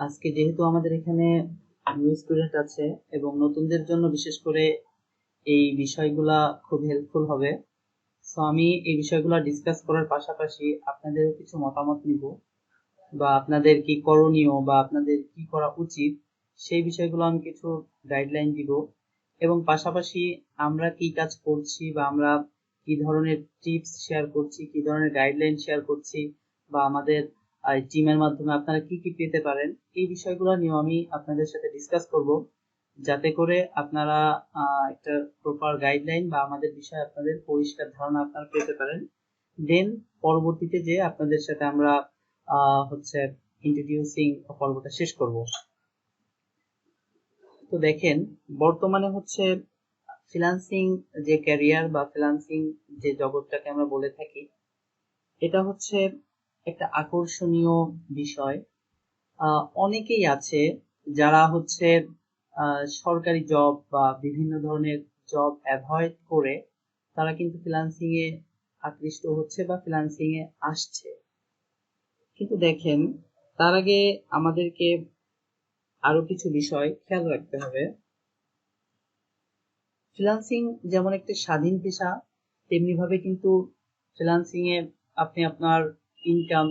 আজকে যেহেতু আমাদের এখানে নিউ স্টুডেন্ট আছে এবং নতুনদের জন্য বিশেষ করে এই বিষয়গুলা খুব হেল্পফুল হবে সো আমি এই বিষয়গুলো ডিসকাস করার পাশাপাশি আপনাদের কিছু মতামত নিব বা আপনাদের কি করণীয় বা আপনাদের কি করা উচিত সেই বিষয়গুলো আমি কিছু গাইডলাইন দিব এবং পাশাপাশি আমরা কি কাজ করছি বা আমরা কি ধরনের টিপস শেয়ার করছি, কি ধরনের গাইডলাইন শেয়ার করছি বা আমাদের টিমের মাধ্যমে আপনারা কি কি পেতে পারেন, এই বিষয়গুলো নিয়ে আমি আপনাদের সাথে ডিসকাস করব। যাতে করে আপনারা একটা প্রপার গাইডলাইন বা আমাদের বিষয়ে আপনাদের পরিষ্কার ধারণা আপনারা পেতে পারেন। দেন পরবর্তীতে যে আপনাদের সাথে আমরা হচ্ছে ইন্ট্রোডিউসিং পর্বটা শেষ করব। তো দেখেন, বর্তমানে হচ্ছে ফ্রিল্যান্সিং যে ক্যারিয়ার বা ফ্রিল্যান্সিং যে জগৎটাকে আমরা বলে থাকি, এটা হচ্ছে একটা আকর্ষণীয় বিষয়। অনেকেই আছে যারা হচ্ছে সরকারি জব বা বিভিন্ন ধরনের জব অ্যাভয়েড করে, তারা কিন্তু ফ্রিল্যান্সিং এ আকৃষ্ট হচ্ছে বা ফ্রিল্যান্সিং এ আসছে। কিন্তু দেখেন, তার আগে আমাদেরকে আরও কিছু বিষয় খেয়াল রাখতে হবে। ফ্রিল্যান্সিং যেমন একটা স্বাধীন পেশা তেমনি ভাবে কিন্তু ফ্রিল্যান্সিং এ আপনি আপনার ইনকাম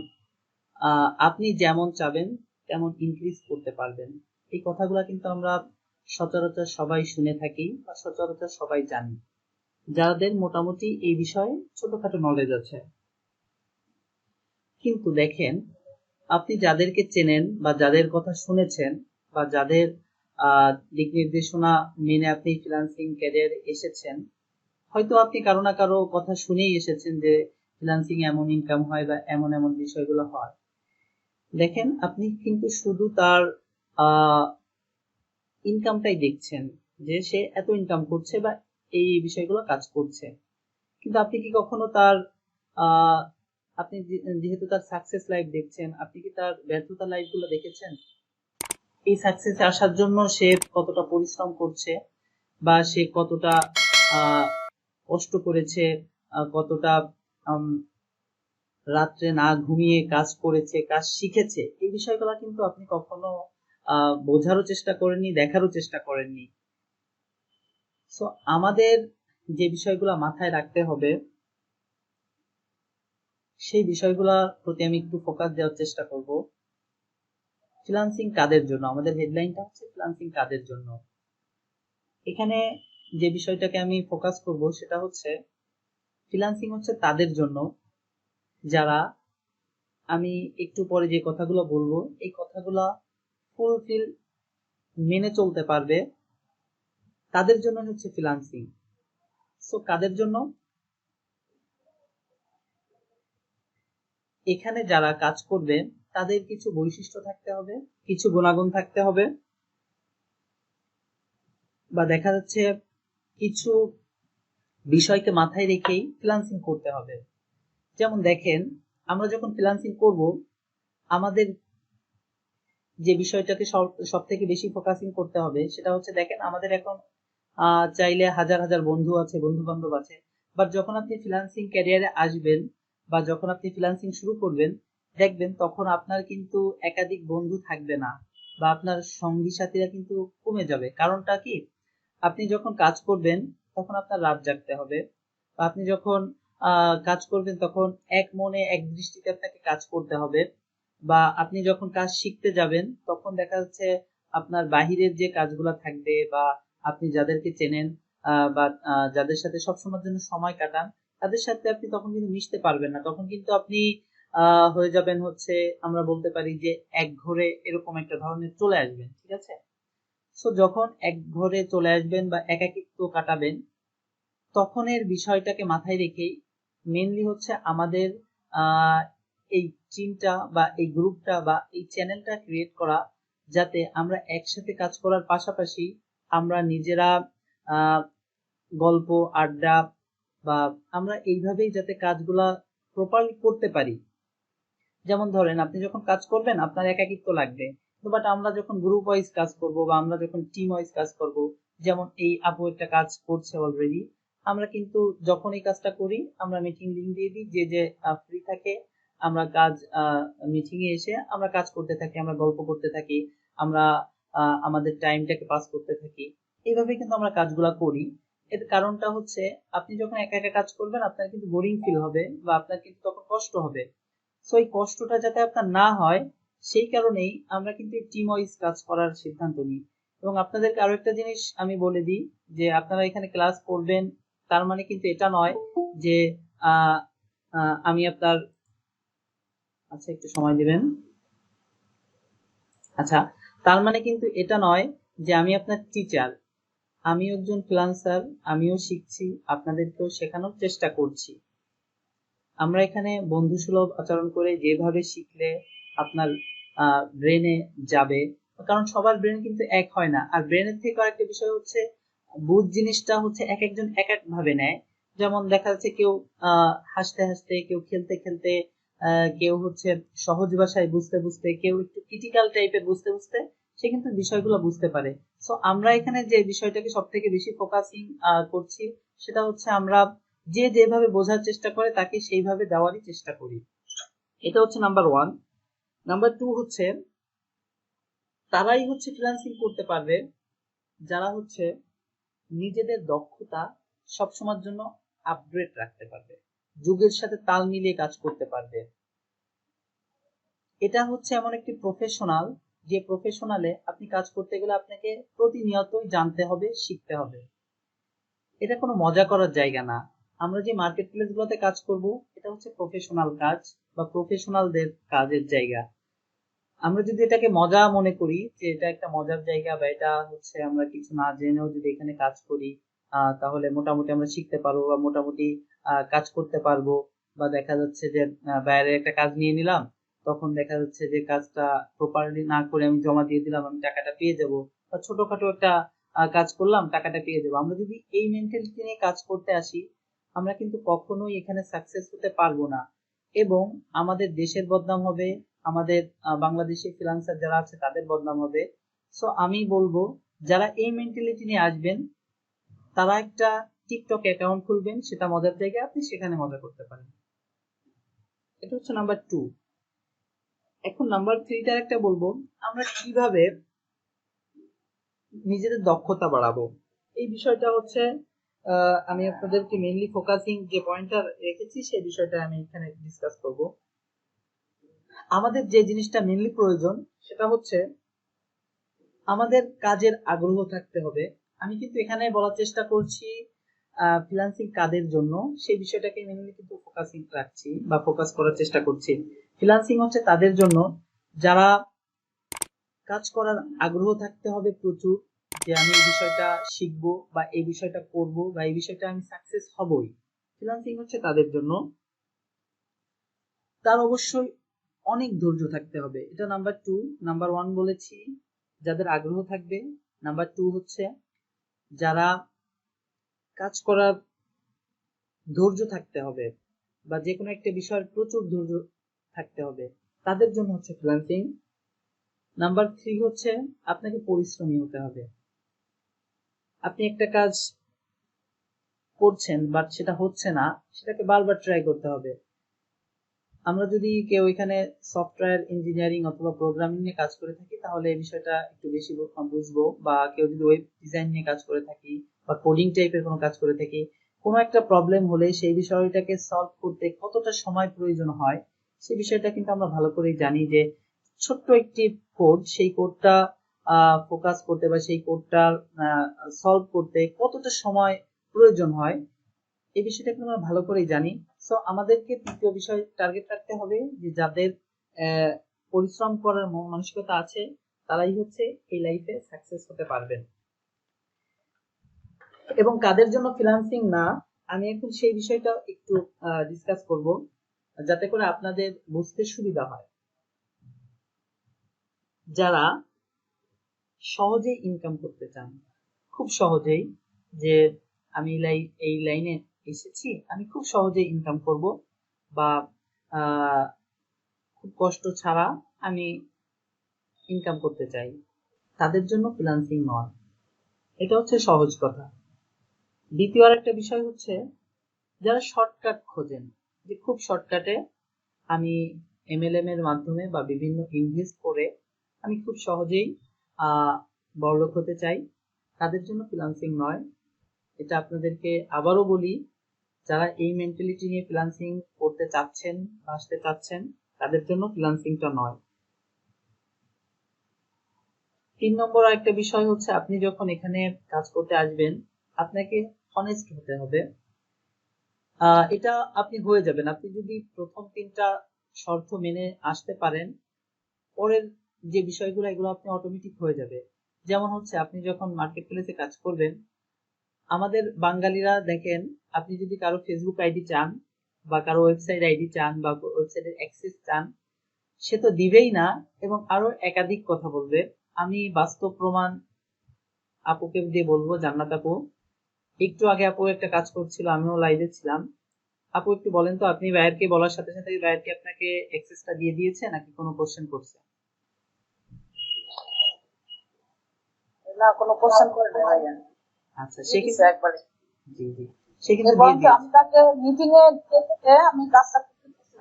আপনি যেমন চাবেন, তেমন ইনক্রিজ করতে পারবেন। এই কথাগুলো কিন্তু আমরা সচরাচর সবাই শুনে থাকি বা সচরাচর সবাই জানি। যাদের মোটামুটি এই বিষয়ে ছোটখাটো নলেজ আছে। কিন্তু দেখেন, আপনি যাদেরকে চেনেন বা যাদের কথা শুনেছেন বা যাদের দিক নির্দেশনা মেনে আপনি ফ্রিল্যান্সিং ক্যারিয়ার এসেছেন, হয়তো আপনি কারও না কারও কথা শুনেই এসেছেন যে ফ্রিল্যান্সিং এমন ইনকাম হয় বা এমন এমন বিষয়গুলো হয়। দেখেন, আপনি কিন্তু শুধু তার ইনকামটাই দেখছেন যে সে এত ইনকাম করছে বা এই বিষয়গুলো কাজ করছে। কিন্তু আপনি কি কখনো তার আপনি যেহেতু তার সাকসেস লাইফ দেখছেন, আপনি কি তার ব্যর্থতা লাইফগুলো দেখেছেন? এই সাকসেসে আসার জন্য সে কতটা পরিশ্রম করছে বা সে কতটা কষ্ট করেছে কতটা রাত্রে না ঘুমিয়ে কাজ করেছে, কাজ শিখেছে, এই বিষয়গুলো কিন্তু আপনি কখনো বোঝারও চেষ্টা করেননি, দেখারও চেষ্টা করেননি। সো আমাদের যে বিষয়গুলো মাথায় রাখতে হবে, সেই বিষয়গুলোর প্রতি আমি একটু ফোকাস দেওয়ার চেষ্টা করব। ফ্রিল্যান্সিং কাদের জন্য? আমাদের হেডলাইনটা হচ্ছে ফ্রিল্যান্সিং কাদের জন্য? এখানে যে বিষয়টাকে আমি ফোকাস করব সেটা হচ্ছে ফ্রিল্যান্সিং হচ্ছে তাদের জন্য। যারা, আমি একটু পরে যে কথাগুলো বলব, এই কথাগুলো ফুলফিল মেনে চলতে পারবে তাদের জন্য হচ্ছে ফ্রিল্যান্সিং সো কাদের জন্য? এখানে যারা কাজ করবে, তাদের কিছু বৈশিষ্ট্য থাকতে হবে, কিছু গুণাগুণ থাকতে হবে। বা দেখা যাচ্ছে কিছু বিষয়কে মাথায় রেখেই ফ্রিল্যান্সিং করতে হবে। যেমন দেখেন, আমরা যখন ফ্রিল্যান্সিং করব, আমাদের যে বিষয়টাকে সব থেকে বেশি ফোকাসিং করতে হবে, সেটা হচ্ছে দেখেন, আমাদের এখন চাইলে হাজার হাজার বন্ধু আছে বন্ধু বান্ধব আছে বাট যখন আপনি ফ্রিল্যান্সিং ক্যারিয়ারে আসবেন বা যখন আপনি ফ্রিল্যান্সিং শুরু করবেন, দেখবেন তখন আপনার কিন্তু একাধিক বন্ধু থাকবে না বা আপনার সঙ্গী সাথীরা কিন্তু কমে যাবে। কারণটা কি? আপনি যখন কাজ করবেন তখন আপনার রাত জাগতে হবে। বা আপনি যখন কাজ করবেন তখন এক মনে এক দৃষ্টিতে আপনাকে কাজ করতে হবে। বা আপনি যখন কাজ শিখতে যাবেন তখন দেখা যাচ্ছে আপনার বাহিরের যে কাজগুলো থাকবে বা আপনি যাদেরকে চেনেন বা যাদের সাথে সবসময়ের জন্য সময় কাটান, তাদের সাথে আপনি তখন কিন্তু মিশতে পারবেন না। তখন কিন্তু আপনি হয়ে যাবেন হচ্ছে আমরা বলতে পারি যে এক ঘরে এরকম একটা ধরনের চলে আসবেন, ঠিক আছে? সো যখন এক ঘরে চলে আসবেন বা একাকিত্ব কাটাবেন তখনের বিষয়টাকে মাথায় রেখেই মেনলি হচ্ছে আমাদের এই টিমটা বা এই গ্রুপটা বা এই চ্যানেলটা ক্রিয়েট করা যাতে আমরা একসাথে কাজ করার পাশাপাশি আমরা নিজেরা গল্প, আড্ডা বা আমরা এইভাবেই যাতে কাজগুলা প্রপারলি করতে পারি। যেমন ধরেন, আপনি যখন কাজ করবেন, আপনার একাকিত্ব লাগবে। বাট আমরা যখন গ্রুপ ওয়াইজ কাজ করব বা আমরা যখন টিম ওয়াইজ কাজ করব, যেমন এই আপু একটা কাজ করছে অলরেডি আমরা কিন্তু যখন এই কাজটা করি, আমরা মিটিং লিঙ্ক দিয়ে দিই, যে যে ফ্রি থাকে, আমরা কাজ মিটিং এ এসে আমরা কাজ করতে থাকি, আমরা গল্প করতে থাকি, আমরা আমাদের টাইমটাকে পাস করতে থাকি। এইভাবে কিন্তু আমরা কাজগুলা করি। এর কারণটা হচ্ছে, আপনি যখন একা একা কাজ করবেন, আপনার কিন্তু বোরিং ফিল হবে বা আপনার কিন্তু তখন কষ্ট হবে। সো এই কষ্টটা যাতে আপনার না হয়, সেই কারণেই আমরা কিন্তু টিম ওয়াইজ কাজ করার সিদ্ধান্ত নিই। এবং আপনাদেরকে আরও একটা জিনিস আমি বলে দিই, যে, আপনারা এখানে ক্লাস করবেন তার মানে কিন্তু এটা নয় যে আমি আপনার আচ্ছা একটু সময় দিবেন। আচ্ছা তার মানে কিন্তু এটা নয় যে আমি আপনার টিচার আমি একজন ফ্রিল্যান্সার আমিও শিখছি, আপনাদেরকেও শেখানোর চেষ্টা করছি। আমরা এখানে বন্ধুসুলভ আচরণ করে যেভাবে শিখলে আপনার ব্রেনে যাবে, কারণ সবার ব্রেন কিন্তু এক হয় না। আর ব্রেনের থেকে আরেকটা বিষয় হচ্ছে বুধ জিনিসটা হচ্ছে এক একজন এক এক ভাবে নেয়। যেমন দেখা যাচ্ছে কেউ হাসতে হাসতে, কেউ খেলতে খেলতে কেউ হচ্ছে সহজ ভাষায় বুঝতে বুঝতে, কেউ একটু ক্রিটিক্যাল টাইপের বুঝতে বুঝতে, সে কিন্তু বিষয়গুলো বুঝতে পারে। সো আমরা এখানে যে বিষয়টাকে সব থেকে বেশি ফোকাসিং করছি, সেটা হচ্ছে আমরা যে যেভাবে বোঝার চেষ্টা করে, তাকে সেইভাবে দেওয়ারই চেষ্টা করি। এটা হচ্ছে নাম্বার ওয়ান নাম্বার টু হচ্ছে, তারাই হচ্ছে ফ্রিল্যান্সিং করতে পারবে। যারা হচ্ছে নিজেদের দক্ষতা সবসময়ের জন্য আপগ্রেড রাখতে পারবে। যুগের সাথে তাল মিলিয়ে কাজ করতে পারবে। এটা হচ্ছে এমন একটি প্রফেশনাল যে প্রফেশনালে আপনি কাজ করতে গেলে আপনাকে প্রতিনিয়তই জানতে হবে, শিখতে হবে। এটা কোনো মজা করার জায়গা না। আমরা যে মার্কেট প্লেস গুলোতে কাজ করব, এটা হচ্ছে প্রফেশনাল কাজ বা প্রফেশনালদের কাজের জায়গা। আমরা যদি এটাকে মজা মনে করি, যে এটা একটা মজার জায়গা বা এটা হচ্ছে আমরা কিছু না জেনেও যদি এখানে কাজ করি তাহলে মোটামুটি আমরা শিখতে পারব বা মোটামুটি কাজ করতে পারব। বা দেখা যাচ্ছে যে বাইরে একটা কাজ নিয়ে নিলাম, তখন দেখা যাচ্ছে যে কাজটা প্রপারলি না করে আমি জমা দিয়ে দিলাম, আমি টাকাটা পেয়ে যাব। বা ছোটখাটো একটা কাজ করলাম, টাকাটা পেয়ে যাব। আমরা যদি এই মেন্টালিটি নিয়ে কাজ করতে আসি, আমরা কিন্তু কখনোই এখানে সাকসেস হতে পারব না। এবং আমাদের দেশের বদনাম হবে আমাদের আহ, বাংলাদেশি ফ্রিল্যান্সার যারা আছে তাদের বদনাম হবে। সো আমি বলব যারা এই মেন্টালিটি নিয়ে আসবেন তারা একটা টিকটক অ্যাকাউন্ট খুলবেন সেটা মজার জায়গায় আপনি সেখানে মজা করতে পারেন। এটা হচ্ছে নাম্বার টু এখন নাম্বার থ্রিটার একটা বলব আমরা কীভাবে নিজেদের দক্ষতা বাড়াবো। এই বিষয়টা হচ্ছে আমি আপনাদেরকে মেইনলি ফোকাসিং যে পয়েন্টটা রেখেছি সেই বিষয়টা আমি এখানে ডিসকাস করব। আমাদের যে জিনিসটা মেনলি প্রয়োজন, সেটা হচ্ছে আমাদের কাজের আগ্রহ থাকতে হবে। আমি কিন্তু এখানে বলার চেষ্টা করছি ফ্রিল্যান্সিং কাদের জন্য। সেই বিষয়টাকে মেনলি কিন্তু ফোকাসিং রাখছি বা ফোকাস করার চেষ্টা করছি। ফ্রিল্যান্সিং হচ্ছে তাদের জন্য, যারা কাজ করার আগ্রহ থাকতে হবে প্রচুর, যে আমি এই বিষয়টা শিখব বা এই বিষয়টা করব বা এই বিষয়টা আমি সাকসেস হবই। ফ্রিল্যান্সিং হচ্ছে তাদের জন্য। তার অবশ্যই অনেক ধৈর্য থাকতে হবে। এটা নাম্বার টু নাম্বার ওয়ান বলেছি, যাদের আগ্রহ থাকবে। নাম্বার টু হচ্ছে, যারা কাজ করার ধৈর্য থাকতে হবে বা যে কোনো একটা বিষয়ের প্রচুর ধৈর্য থাকতে হবে, তাদের জন্য হচ্ছে ফ্রিল্যান্সিং নাম্বার থ্রি হচ্ছে, আপনাকে পরিশ্রমী হতে হবে। আপনি একটা কাজ করছেন বাট সেটা হচ্ছে না, সেটাকে বারবার ট্রাই করতে হবে। আমরা যদি কেউ এখানে সফটওয়্যার ইঞ্জিনিয়ারিং অথবা প্রোগ্রামিং নিয়ে কাজ করে থাকি, তাহলে এই বিষয়টা একটু বেশি বুঝব। বা কেউ যদি ওয়েব ডিজাইন নিয়ে কাজ করে থাকি বা কোডিং টাইপের কোনো কাজ করে থাকি, কোনো একটা প্রবলেম হলে সেই বিষয়টাকে সলভ করতে কতটা সময় প্রয়োজন হয় সেই বিষয়টা কিন্তু আমরা ভালো করেই জানি যে ছোট্ট একটি কোড সেই কোডটা ফোকাস করতে বা সেই কোডটা সলভ করতে কতটা সময় প্রয়োজন হয়, এই বিষয়টা কিন্তু আমরা ভালো করেই জানি। সো আমাদেরকে তৃতীয় বিষয় টার্গেট রাখতে হবে যে যাদের পরিশ্রম করার মন মানসিকতা আছে, তারাই হচ্ছে এই লাইফে সাকসেস হতে পারবেন। এবং কাদের জন্য ফ্রিল্যান্সিং না, আমি এখন সেই বিষয়টা একটু ডিসকাস করব, যাতে করে আপনাদের বুঝতে সুবিধা হয়। যারা সহজেই ইনকাম করতে চান, খুব সহজেই যে আমি এই লাইনে এসেছি। আমি খুব সহজেই ইনকাম করব বা খুব কষ্ট ছাড়া আমি ইনকাম করতে চাই। তাদের জন্য ফ্রিল্যান্সিং নয়। এটা হচ্ছে সহজ কথা। দ্বিতীয় আর একটা বিষয় হচ্ছে, যারা শর্টকাট খোঁজেন, যে খুব শর্টকাটে আমি এমএলএম এর মাধ্যমে বা বিভিন্ন ইনভেস্ট করে আমি খুব সহজেই বড়লোক হতে চাই। তাদের জন্য ফ্রিল্যান্সিং নয়। এটা আপনাদেরকে আবারও বলি যারা এই মেন্টালিটি নিয়ে ফ্রিল্যান্সিং করতে চাচ্ছেন আসতে চাচ্ছেন, তাদের জন্য ফ্রিল্যান্সিংটা নয়। তিন নম্বর একটা বিষয় হচ্ছে, আপনি যখন এখানে কাজ করতে আসবেন, আপনাকে অনেস্ট হতে হবে। এটা আপনি হয়ে যাবেন। আপনি যদি প্রথম তিনটা শর্ত মেনে আসতে পারেন, পরের যে বিষয়গুলো, এগুলো আপনি অটোমেটিক হয়ে যাবে। যেমন হচ্ছে, আপনি যখন মার্কেট প্লেসে কাজ করবেন আমাদের বাঙালিরা দেখেন আপনি যদি কারও ফেসবুক আইডি চান বা কারও ওয়েবসাইট আইডি চান বা ওয়েবসাইটের অ্যাক্সেস চান সে তো দিবেই না এবং আরও একাধিক কথা বলবে। আমি বাস্তব প্রমাণ আপুকে দিয়ে বলব জান্নাত আপু। একটু আগে আপু একটা কাজ করছিল আমিও লাইভে ছিলাম। আপু একটু বলেন তো আপনি বায়ারকে বলার সাথে সাথে বায়ার কি আপনাকে অ্যাক্সেসটা দিয়ে দিয়েছে নাকি কোনো কোশ্চেন করছে? না কোনো কোশ্চেন করে না। ভাইয়া। আচ্ছা সে কিন্তু একবারে। জি জি। সে কিন্তু দিয়ে দিয়েছে আমি তাকে মিটিং এ আমি কাজটা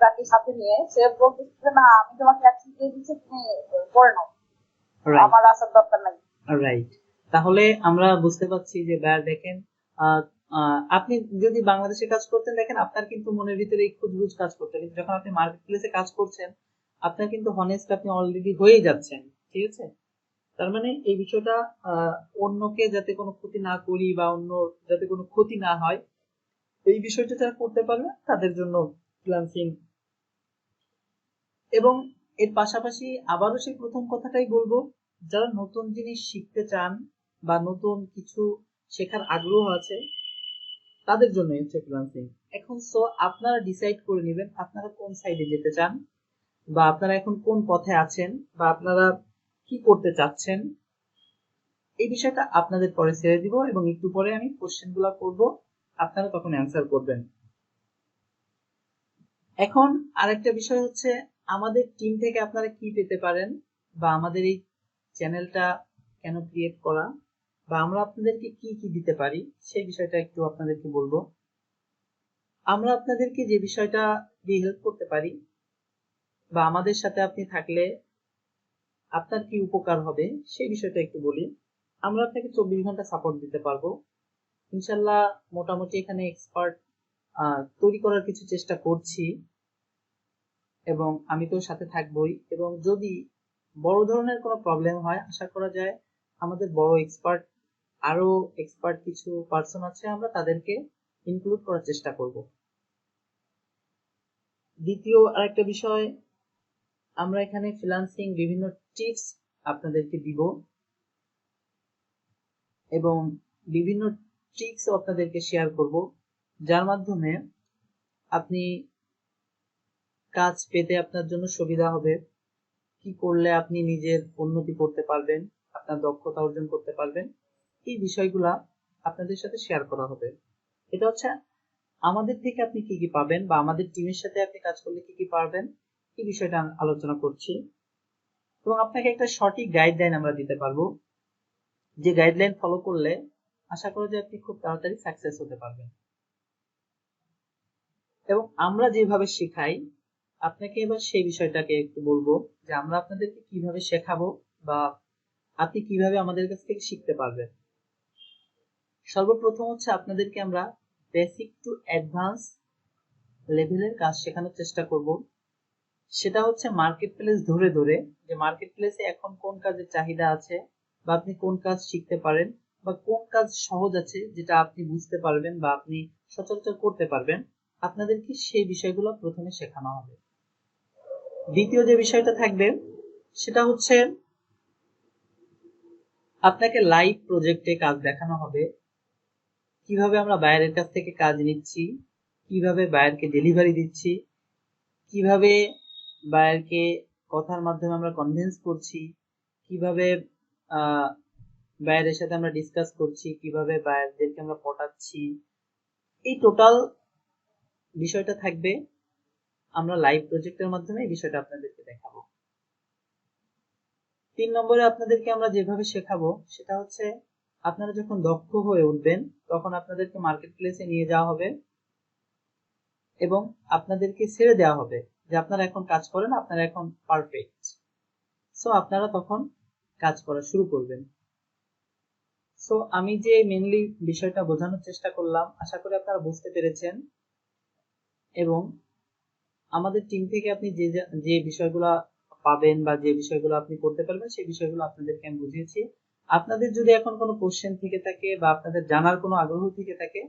তাকে সাথে নিয়ে। সে বলতেছে না আমি তোমাকে অ্যাক্সেস দিয়ে দিচ্ছি তুমি করে নাও। আমার আসার দরকার নাই। রাইট তাহলে আমরা বুঝতে পারছি যে বায়ার দেখেন আপনি যদি বাংলাদেশে কাজ করতেন দেখেন আপনার কিন্তু মনের ভিতরে এই খুঁজবুজ কাজ করতে কিন্তু যখন আপনি মার্কেট প্লেসে কাজ করছেন আপনার কিন্তু হনেস্ট আপনি অলরেডি হয়ে যাচ্ছেন ঠিক আছে? তার মানে এই বিষয়টা অন্যকে যাতে কোনো ক্ষতি না করি বা অন্য যাতে কোনো ক্ষতি না হয়, এই বিষয়টা যারা করতে পারবে, তাদের জন্য ফ্রিল্যান্সিং এবং এর পাশাপাশি আবারও সেই প্রথম কথাটাই বলব, যারা নতুন জিনিস শিখতে চান বা নতুন কিছু শেখার আগ্রহ আছে, তাদের জন্য হচ্ছে ফ্রিল্যান্সিং এখন সো আপনারা ডিসাইড করে নেবেন আপনারা কোন সাইডে যেতে চান, বা আপনারা এখন কোন পথে আছেন, বা আপনারা কি করতে চাচ্ছেন, এই বিষয়টা আপনাদের পরে ছেড়ে দিব এবং একটু পরে আমি কোশ্চেনগুলা করব। আপনারা তখন অ্যান্সার করবেন। এখন আরেকটা বিষয় হচ্ছে, আমাদের টিম থেকে আপনারা কি পেতে পারেন বা আমাদের এই চ্যানেলটা কেন ক্রিয়েট করা বা আমরা আপনাদেরকে কি কি দিতে পারি, সেই বিষয়টা একটু আপনাদেরকে বলব। আমরা আপনাদেরকে যে বিষয়টা দিয়ে হেল্প করতে পারি বা আমাদের সাথে আপনি থাকলে আপনার কি উপকার হবে সেই বিষয়টা একটু বলি। আমরা আপনাকে চব্বিশ ঘণ্টা সাপোর্ট দিতে পারব। ইনশাল্লাহ মোটামুটি এখানে এক্সপার্ট তৈরি করার কিছু চেষ্টা করছি। এবং আমি তো সাথে থাকবই। এবং যদি বড় ধরনের কোনো প্রবলেম হয়, আশা করা যায় আমাদের বড় এক্সপার্ট আরও এক্সপার্ট কিছু পার্সন আছে, আমরা তাদেরকে ইনক্লুড করার চেষ্টা করব। দ্বিতীয় আরেকটা বিষয় আমরা এখানে ফ্রিল্যান্সিং বিভিন্ন টিপস আপনাদেরকে দিব এবং বিভিন্ন ট্রিক্সও আপনাদেরকে শেয়ার করব, যার মাধ্যমে আপনি কাজ পেতে আপনার জন্য সুবিধা হবে, কি করলে আপনি নিজের উন্নতি করতে পারবেন, আপনার দক্ষতা অর্জন করতে পারবেন, এই বিষয়গুলা আপনাদের সাথে শেয়ার করা হবে। এটা হচ্ছে, আমাদের থেকে আপনি কি কি পাবেন বা আমাদের টিমের সাথে আপনি কাজ করলে কি কি পারবেন এই বিষয়টা আলোচনা করছি। এবং আপনাকে একটা সঠিক গাইডলাইন আমরা দিতে পারব। যে গাইডলাইন ফলো করলে আশা করা যায় আপনি খুব তাড়াতাড়ি সাকসেস হতে পারবেন। এবং আমরা যেভাবে শেখাই, আপনাকে এবার সেই বিষয়টাকে একটু বলব যে আমরা আপনাদেরকে কীভাবে শেখাবো বা আপনি কীভাবে আমাদের কাছ থেকে শিখতে পারবেন। সর্বপ্রথম হচ্ছে আপনাদেরকে আমরা বেসিক টু অ্যাডভান্স লেভেলের কাজ শেখানোর চেষ্টা করব। সেটা হচ্ছে মার্কেট প্লেস ধরে ধরে যে মার্কেট প্লেসে এখন কোন কাজের চাহিদা আছে বা আপনি কোন কাজ শিখতে পারেন বা কোন কাজ সহজ আছে যেটা আপনি বুঝতে পারবেন বা আপনি সচরাচর করতে পারবেন, আপনাদেরকে সেই বিষয়গুলো প্রথমে শেখানো হবে। দ্বিতীয় যে বিষয়টা থাকবে সেটা হচ্ছে আপনাকে লাইভ প্রজেক্টে কাজ দেখানো হবে। কীভাবে আমরা বাইরের কাছ থেকে কাজ নিচ্ছি, কীভাবে বায়ারকে ডেলিভারি দিচ্ছি, কীভাবে বায়ারকে কথার মাধ্যমে আমরা কনভিন্স করছি, কীভাবে বায়ারের সাথে আমরা ডিসকাস করছি, কীভাবে বায়ারদেরকে আমরা পটাচ্ছি, এই টোটাল বিষয়টা থাকবে। আমরা লাইভ প্রজেক্টের মাধ্যমে এই বিষয়টা আপনাদেরকে দেখাবো। তিন নম্বরে আপনাদেরকে আমরা যেভাবে শেখাবো, সেটা হচ্ছে আপনারা যখন দক্ষ হয়ে উঠবেন, তখন আপনাদেরকে মার্কেট প্লেসে নিয়ে যাওয়া হবে এবং আপনাদেরকে ছেড়ে দেওয়া হবে। যে আপনারা এখন কাজ করেন, আপনারা এখন পারফেক্ট সো আপনারা তখন কাজ করা শুরু করবেন। সো আমি যে মেনলি বিষয়টা বোঝানোর চেষ্টা করলাম, আশা করি আপনারা বুঝতে পেরেছেন। এবং আমাদের টিম থেকে আপনি যে যে- বিষয়গুলো পাবেন বা যে বিষয়গুলো আপনি করতে পারবেন, সেই বিষয়গুলো আপনাদেরকে আমি বুঝিয়েছি। আপনাদের যদি এখন কোনো কোশ্চেন থেকে থাকে বা আপনাদের জানার কোনো আগ্রহ থেকে থাকে